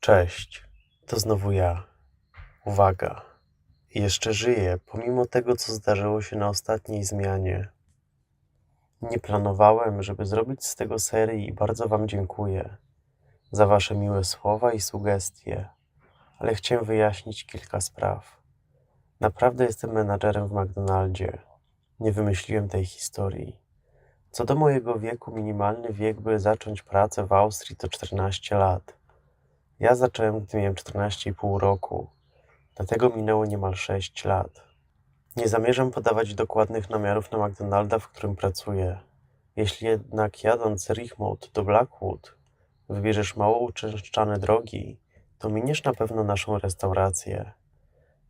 Cześć, to znowu ja. Uwaga, jeszcze żyję, pomimo tego, co zdarzyło się na ostatniej zmianie. Nie planowałem, żeby zrobić z tego serii i bardzo Wam dziękuję za Wasze miłe słowa i sugestie, ale chciałem wyjaśnić kilka spraw. Naprawdę jestem menadżerem w McDonaldzie. Nie wymyśliłem tej historii. Co do mojego wieku, minimalny wiek, by zacząć pracę w Austrii to 14 lat. Ja zacząłem, gdy miałem 14,5 roku, dlatego minęło niemal 6 lat. Nie zamierzam podawać dokładnych namiarów na McDonalda, w którym pracuję. Jeśli jednak jadąc z Richmond do Blackwood wybierzesz mało uczęszczane drogi, to miniesz na pewno naszą restaurację.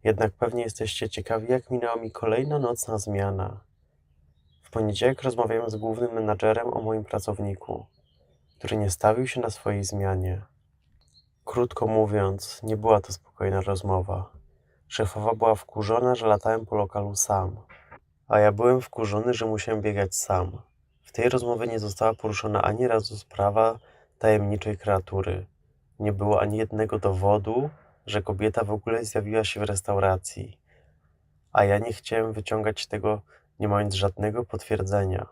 Jednak pewnie jesteście ciekawi, jak minęła mi kolejna nocna zmiana. W poniedziałek rozmawiałem z głównym menadżerem o moim pracowniku, który nie stawił się na swojej zmianie. Krótko mówiąc, nie była to spokojna rozmowa. Szefowa była wkurzona, że latałem po lokalu sam, a ja byłem wkurzony, że musiałem biegać sam. W tej rozmowie nie została poruszona ani razu sprawa tajemniczej kreatury. Nie było ani jednego dowodu, że kobieta w ogóle zjawiła się w restauracji, a ja nie chciałem wyciągać tego, nie mając żadnego potwierdzenia.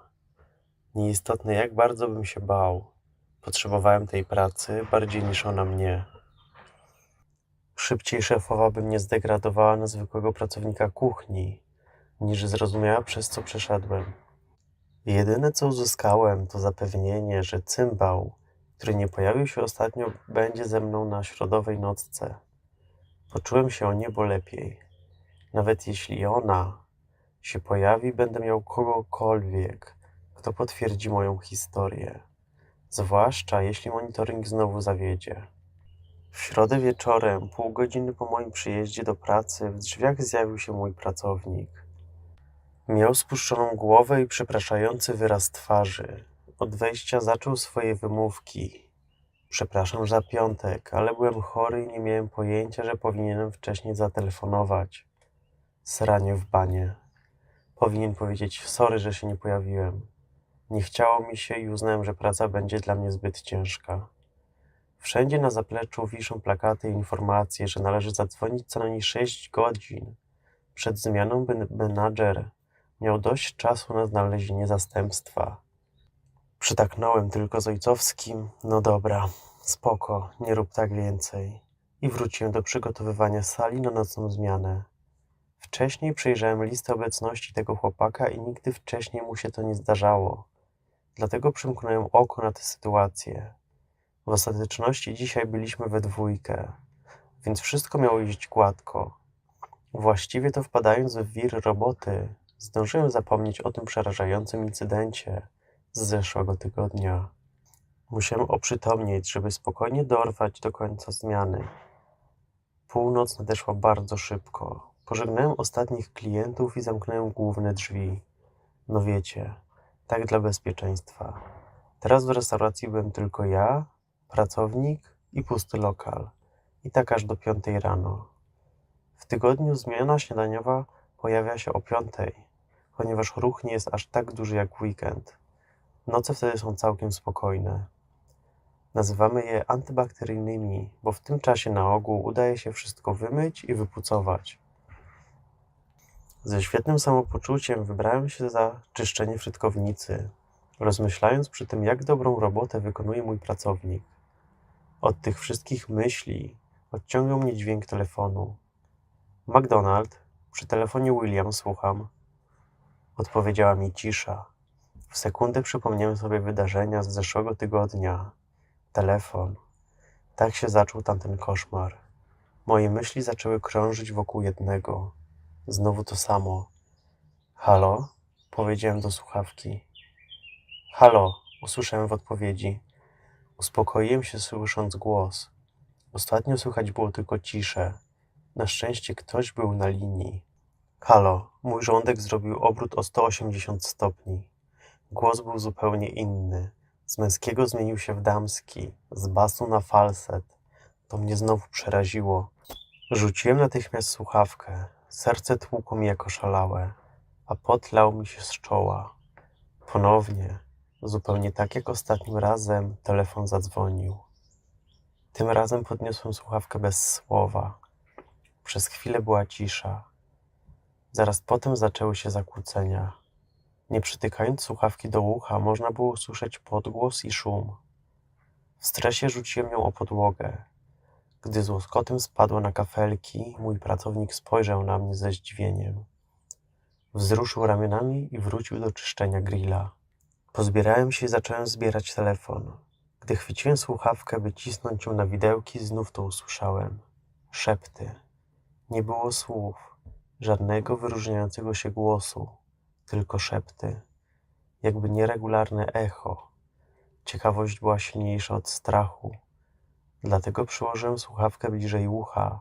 Nieistotne, jak bardzo bym się bał. Potrzebowałem tej pracy bardziej niż ona mnie. Szybciej szefowa by mnie zdegradowała na zwykłego pracownika kuchni, niż zrozumiała, przez co przeszedłem. Jedyne, co uzyskałem, to zapewnienie, że cymbał, który nie pojawił się ostatnio, będzie ze mną na środowej nocce. Poczułem się o niebo lepiej. Nawet jeśli ona się pojawi, będę miał kogokolwiek, kto potwierdzi moją historię. Zwłaszcza jeśli monitoring znowu zawiedzie. W środę wieczorem, pół godziny po moim przyjeździe do pracy, w drzwiach zjawił się mój pracownik. Miał spuszczoną głowę i przepraszający wyraz twarzy. Od wejścia zaczął swoje wymówki. Przepraszam za piątek, ale byłem chory i nie miałem pojęcia, że powinienem wcześniej zatelefonować. Sranie w banie. Powinien powiedzieć sorry, że się nie pojawiłem. Nie chciało mi się i uznałem, że praca będzie dla mnie zbyt ciężka. Wszędzie na zapleczu wiszą plakaty i informacje, że należy zadzwonić co najmniej 6 godzin przed zmianą, by menadżer miał dość czasu na znalezienie zastępstwa. Przytaknąłem tylko z ojcowskim, no dobra, spoko, nie rób tak więcej. I wróciłem do przygotowywania sali na nocną zmianę. Wcześniej przejrzałem listę obecności tego chłopaka i nigdy wcześniej mu się to nie zdarzało. Dlatego przymknąłem oko na tę sytuację. W ostateczności dzisiaj byliśmy we dwójkę, więc wszystko miało iść gładko. Właściwie to wpadając w wir roboty, zdążyłem zapomnieć o tym przerażającym incydencie z zeszłego tygodnia. Musiałem oprzytomnieć, żeby spokojnie dorwać do końca zmiany. Północ nadeszła bardzo szybko. Pożegnałem ostatnich klientów i zamknąłem główne drzwi. No wiecie, tak dla bezpieczeństwa. Teraz w restauracji byłem tylko ja, pracownik i pusty lokal. I tak aż do piątej rano. W tygodniu zmiana śniadaniowa pojawia się o piątej, ponieważ ruch nie jest aż tak duży jak weekend. Noce wtedy są całkiem spokojne. Nazywamy je antybakteryjnymi, bo w tym czasie na ogół udaje się wszystko wymyć i wypucować. Ze świetnym samopoczuciem wybrałem się za czyszczenie frytkownicy, rozmyślając przy tym, jak dobrą robotę wykonuje mój pracownik. Od tych wszystkich myśli odciągał mnie dźwięk telefonu. McDonald, przy telefonie William, słucham. Odpowiedziała mi cisza. W sekundę przypomniałem sobie wydarzenia z zeszłego tygodnia. Telefon. Tak się zaczął tamten koszmar. Moje myśli zaczęły krążyć wokół jednego. Znowu to samo. Halo? Powiedziałem do słuchawki. Halo, usłyszałem w odpowiedzi. Uspokoiłem się, słysząc głos. Ostatnio słychać było tylko ciszę. Na szczęście ktoś był na linii. Halo, mój żołądek zrobił obrót o 180 stopni. Głos był zupełnie inny. Z męskiego zmienił się w damski, z basu na falset. To mnie znowu przeraziło. Rzuciłem natychmiast słuchawkę. Serce tłukło mi jako szalałe, a pot lał mi się z czoła. Ponownie, zupełnie tak jak ostatnim razem, telefon zadzwonił. Tym razem podniosłem słuchawkę bez słowa. Przez chwilę była cisza. Zaraz potem zaczęły się zakłócenia. Nie przytykając słuchawki do ucha, można było usłyszeć podgłos i szum. W stresie rzuciłem ją o podłogę. Gdy z łoskotem spadła na kafelki, mój pracownik spojrzał na mnie ze zdziwieniem. Wzruszył ramionami i wrócił do czyszczenia grilla. Pozbierałem się i zacząłem zbierać telefon. Gdy chwyciłem słuchawkę, by cisnąć ją na widełki, znów to usłyszałem. Szepty. Nie było słów, żadnego wyróżniającego się głosu, tylko szepty, jakby nieregularne echo. Ciekawość była silniejsza od strachu, dlatego przyłożyłem słuchawkę bliżej ucha,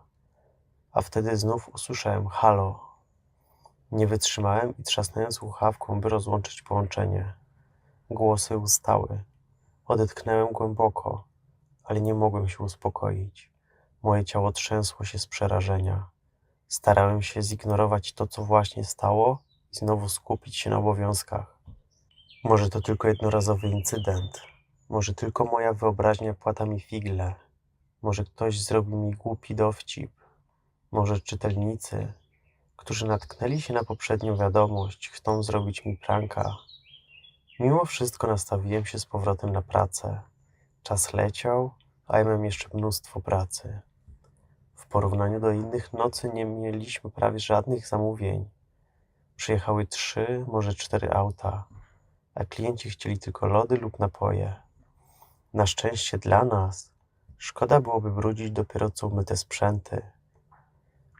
a wtedy znów usłyszałem halo. Nie wytrzymałem i trzasnąłem słuchawką, by rozłączyć połączenie. Głosy ustały. Odetchnąłem głęboko, ale nie mogłem się uspokoić. Moje ciało trzęsło się z przerażenia. Starałem się zignorować to, co właśnie stało i znowu skupić się na obowiązkach. Może to tylko jednorazowy incydent. Może tylko moja wyobraźnia płata mi figle. Może ktoś zrobił mi głupi dowcip. Może czytelnicy, którzy natknęli się na poprzednią wiadomość, chcą zrobić mi pranka. Mimo wszystko nastawiłem się z powrotem na pracę. Czas leciał, a ja miałem jeszcze mnóstwo pracy. W porównaniu do innych nocy nie mieliśmy prawie żadnych zamówień. Przyjechały trzy, może cztery auta, a klienci chcieli tylko lody lub napoje. Na szczęście dla nas, szkoda byłoby brudzić dopiero co umyte sprzęty.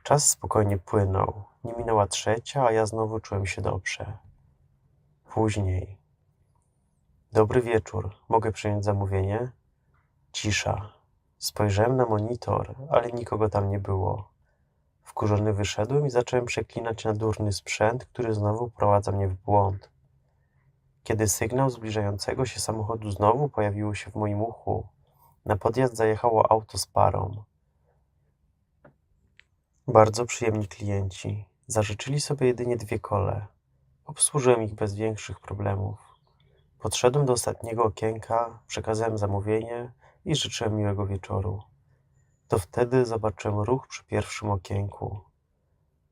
Czas spokojnie płynął. Nie minęła trzecia, a ja znowu czułem się dobrze. Później. Dobry wieczór. Mogę przyjąć zamówienie? Cisza. Spojrzałem na monitor, ale nikogo tam nie było. Wkurzony wyszedłem i zacząłem przeklinać na durny sprzęt, który znowu prowadza mnie w błąd. Kiedy sygnał zbliżającego się samochodu znowu pojawił się w moim uchu, na podjazd zajechało auto z parą. Bardzo przyjemni klienci. Zażyczyli sobie jedynie dwie kole. Obsłużyłem ich bez większych problemów. Podszedłem do ostatniego okienka, przekazałem zamówienie i życzyłem miłego wieczoru. To wtedy zobaczyłem ruch przy pierwszym okienku.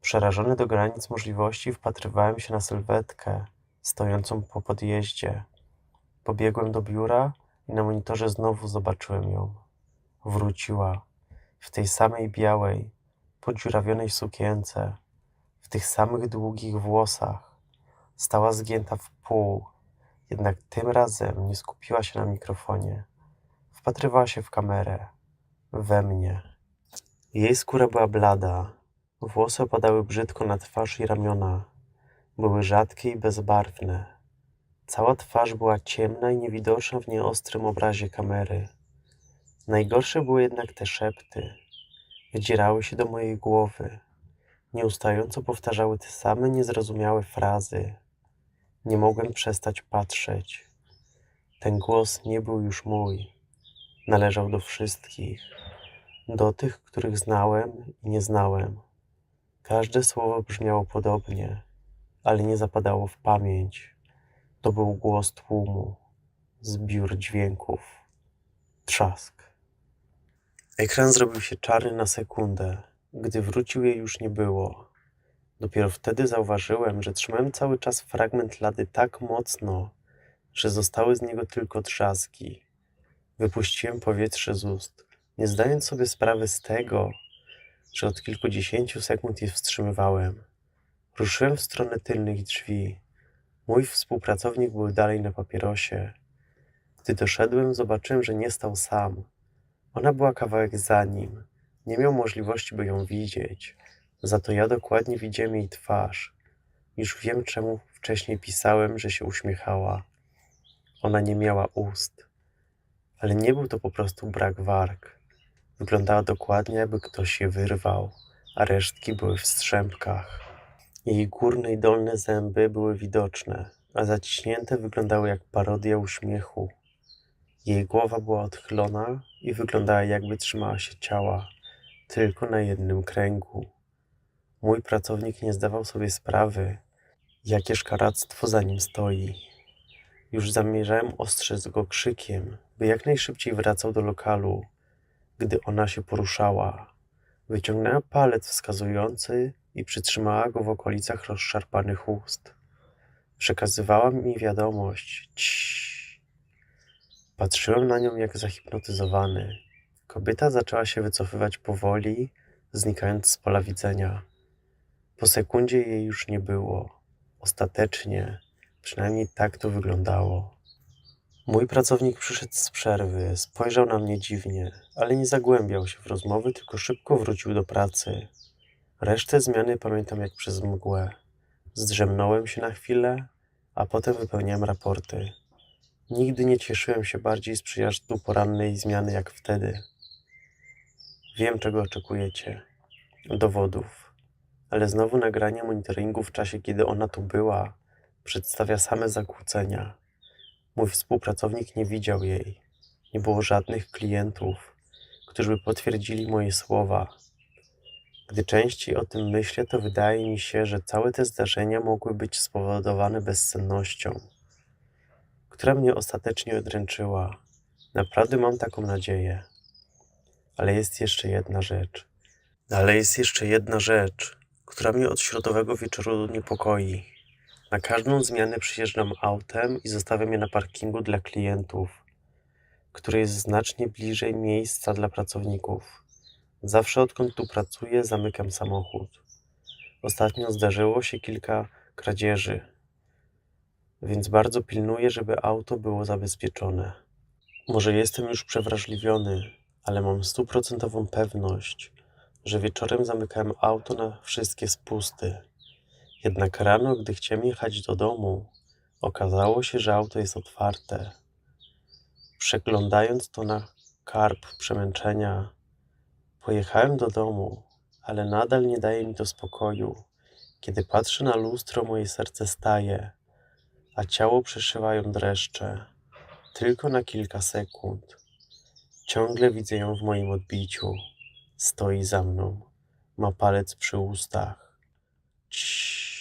Przerażony do granic możliwości, wpatrywałem się na sylwetkę stojącą po podjeździe. Pobiegłem do biura i na monitorze znowu zobaczyłem ją. Wróciła w tej samej białej, podziurawionej sukience, w tych samych długich włosach. Stała zgięta w pół, jednak tym razem nie skupiła się na mikrofonie. Wpatrywała się w kamerę, we mnie. Jej skóra była blada, włosy opadały brzydko na twarz i ramiona. Były rzadkie i bezbarwne. Cała twarz była ciemna i niewidoczna w nieostrym obrazie kamery. Najgorsze były jednak te szepty. Wdzierały się do mojej głowy. Nieustająco powtarzały te same niezrozumiałe frazy. Nie mogłem przestać patrzeć. Ten głos nie był już mój. Należał do wszystkich. Do tych, których znałem i nie znałem. Każde słowo brzmiało podobnie, ale nie zapadało w pamięć. To był głos tłumu, zbiór dźwięków, trzask. Ekran zrobił się czarny na sekundę. Gdy wrócił, jej już nie było. Dopiero wtedy zauważyłem, że trzymałem cały czas fragment lady tak mocno, że zostały z niego tylko trzaski. Wypuściłem powietrze z ust, nie zdając sobie sprawy z tego, że od kilkudziesięciu sekund je wstrzymywałem. Ruszyłem w stronę tylnych drzwi. Mój współpracownik był dalej na papierosie. Gdy doszedłem, zobaczyłem, że nie stał sam. Ona była kawałek za nim. Nie miał możliwości, by ją widzieć. Za to ja dokładnie widziałem jej twarz. Już wiem, czemu wcześniej pisałem, że się uśmiechała. Ona nie miała ust. Ale nie był to po prostu brak warg. Wyglądała dokładnie, jakby ktoś je wyrwał, a resztki były w strzępkach. Jej górne i dolne zęby były widoczne, a zaciśnięte wyglądały jak parodia uśmiechu. Jej głowa była odchylona i wyglądała jakby trzymała się ciała, tylko na jednym kręgu. Mój pracownik nie zdawał sobie sprawy, jakie szkaractwo za nim stoi. Już zamierzałem ostrzec go krzykiem, by jak najszybciej wracał do lokalu, gdy ona się poruszała. Wyciągnęła palec wskazujący i przytrzymała go w okolicach rozszarpanych ust. Przekazywała mi wiadomość. Ciii. Patrzyłem na nią jak zahipnotyzowany. Kobieta zaczęła się wycofywać powoli, znikając z pola widzenia. Po sekundzie jej już nie było. Ostatecznie, przynajmniej tak to wyglądało. Mój pracownik przyszedł z przerwy, spojrzał na mnie dziwnie, ale nie zagłębiał się w rozmowy, tylko szybko wrócił do pracy. Resztę zmiany pamiętam jak przez mgłę. Zdrzemnąłem się na chwilę, a potem wypełniałem raporty. Nigdy nie cieszyłem się bardziej z przyjazdu porannej zmiany jak wtedy. Wiem, czego oczekujecie. Dowodów. Ale znowu nagranie monitoringu w czasie, kiedy ona tu była, przedstawia same zakłócenia. Mój współpracownik nie widział jej. Nie było żadnych klientów, którzy by potwierdzili moje słowa. Gdy częściej o tym myślę, to wydaje mi się, że całe te zdarzenia mogły być spowodowane bezsennością, która mnie ostatecznie odręczyła. Naprawdę mam taką nadzieję. Ale jest jeszcze jedna rzecz. Ale jest jeszcze jedna rzecz, która mnie od środowego wieczoru niepokoi. Na każdą zmianę przyjeżdżam autem i zostawiam je na parkingu dla klientów, który jest znacznie bliżej miejsca dla pracowników. Zawsze odkąd tu pracuję, zamykam samochód. Ostatnio zdarzyło się kilka kradzieży, więc bardzo pilnuję, żeby auto było zabezpieczone. Może jestem już przewrażliwiony, ale mam stuprocentową pewność, że wieczorem zamykałem auto na wszystkie spusty. Jednak rano, gdy chciałem jechać do domu, okazało się, że auto jest otwarte. Przeglądając to na karb przemęczenia, pojechałem do domu, ale nadal nie daje mi to spokoju. Kiedy patrzę na lustro, moje serce staje, a ciało przeszywają dreszcze. Tylko na kilka sekund. Ciągle widzę ją w moim odbiciu. Stoi za mną. Ma palec przy ustach. Ciii.